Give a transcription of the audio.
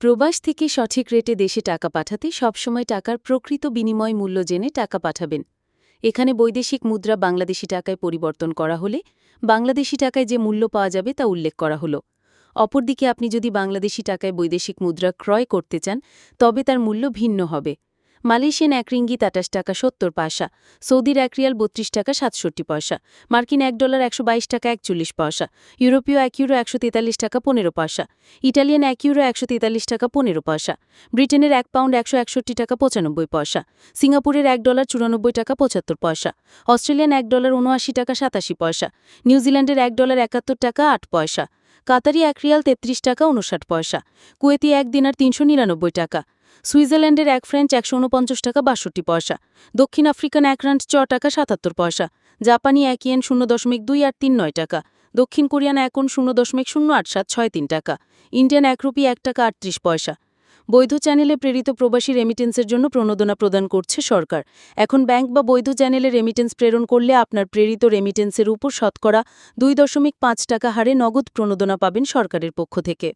প্রবাস থেকে সঠিক রেটে দেশে টাকা পাঠাতে সবসময় টাকার প্রকৃত বিনিময় মূল্য জেনে টাকা পাঠাবেন। এখানে বৈদেশিক মুদ্রা বাংলাদেশি টাকায় পরিবর্তন করা হলে বাংলাদেশি টাকায় যে মূল্য পাওয়া যাবে তা উল্লেখ করা হলো। অপরদিকে আপনি যদি বাংলাদেশি টাকায় বৈদেশিক মুদ্রা ক্রয় করতে চান, তবে তার মূল্য ভিন্ন হবে। মালয়েশিয়ান এক রিঙ্গিত আটাশ টাকা সত্তর পয়সা, সৌদির এক রিয়াল বত্রিশ টাকা সাতষট্টি পয়সা, মার্কিন এক ডলার একশো বাইশ টাকা একচল্লিশ পয়সা, ইউরোপীয় এক ইউরো একশো তেতাল্লিশ টাকা পনেরো পয়সা, ইটালিয়ান এক ইউরো একশো তেতাল্লিশ টাকা পনেরো পয়সা, ব্রিটেনের এক পাউন্ড একশো একষট্টি টাকা পঁচানব্বই পয়সা, সিঙ্গাপুরের এক ডলার চুরানব্বই টাকা পঁচাত্তর পয়সা, অস্ট্রেলিয়ান এক ডলার উনআশি টাকা সাতাশি পয়সা, নিউজিল্যান্ডের এক ডলার একাত্তর টাকা আট পয়সা, কাতারি এক রিয়াল তেত্রিশ টাকা উনষাট পয়সা, কুয়েতি এক দিনার তিনশো নিরানব্বই টাকা সুইজারল্যান্ডের এক ফ্রেঞ্চ একশো উনপঞ্চাশ টাকা বাষট্টি পয়সা। দক্ষিণ আফ্রিকান এক রান্ড চ টাকা সাতাত্তর পয়সা। জাপানি এক ইয়েন শূন্য দশমিক দুই আট তিন নয় টাকা। দক্ষিণ কোরিয়ান একন শূন্য দশমিক শূন্য আট সাত ছয় তিন টাকা। ইন্ডিয়ান এক রুপি এক টাকা আটত্রিশ পয়সা। বৈধ চ্যানেলে প্রেরিত প্রবাসী রেমিটেন্সের জন্য প্রণোদনা প্রদান করছে সরকার। এখন ব্যাংক বা বৈধ চ্যানেলে রেমিটেন্স প্রেরণ করলে আপনার প্রেরিত রেমিটেন্সের উপর শতকরা দুই দশমিক পাঁচ টাকা হারে নগদ প্রণোদনা পাবেন সরকারের পক্ষ থেকে।